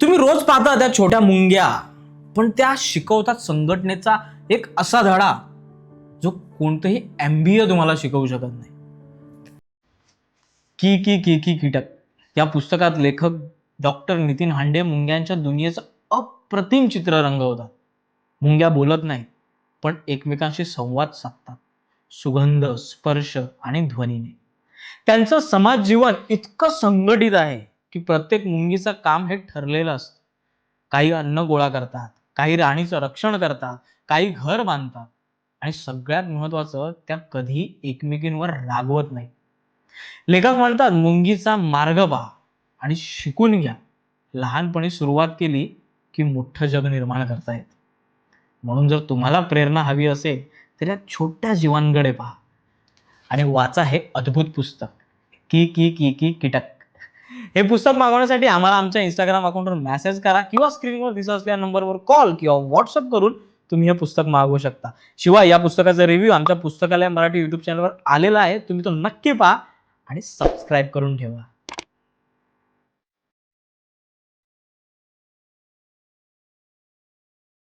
तुम्ही रोज पाहता त्या छोट्या मुंग्या पण त्या शिकवतात संघटनेचा एक असा धडा जो कोणतंही एमबीए तुम्हाला शिकवू शकत नाही. की की की की कीटक. या पुस्तकात लेखक डॉक्टर नितीन हांडे मुंग्यांच्या दुनियेचं अप्रतिम चित्र रंगवतात. मुंग्या बोलत नाही पण एकमेकांशी संवाद साधतात. सुगंध स्पर्श आणि ध्वनीने. त्यांचं समाज जीवन इतकं संघटित आहे. की प्रत्येक मुंगीचं काम हे ठरलेलं असतं. काही अन्न गोळा करतात काही राणीचं रक्षण करतात काही घर बांधतात. आणि सगळ्यात महत्वाचं त्या कधी एकमेकींवर रागवत नाही लेखक म्हणतात मुंगीचा मार्ग पहा आणि शिकून घ्या. लहानपणी सुरुवात केली की मोठं जग निर्माण करता येत. म्हणून जर तुम्हाला प्रेरणा हवी असेल तर या छोट्या जीवांकडे पहा. आणि वाचा हे अद्भुत पुस्तक. की की की की कीटक. हे पुस्तक मागवण्यासाठी आम्हाला आमच्या इंस्टाग्राम अकाउंटवर मेसेज करा किंवा स्क्रीनवर दिसत असलेल्या नंबरवर कॉल किंवा व्हॉट्सअप करून तुम्ही हे पुस्तक मागवू शकता. शिवाय या पुस्तकाचा रिव्ह्यू आमच्या पुस्तकालय मराठी युट्यूब चॅनलवर आलेला आहे. तुम्ही तो नक्की पहा आणि सबस्क्राईब करून ठेवा.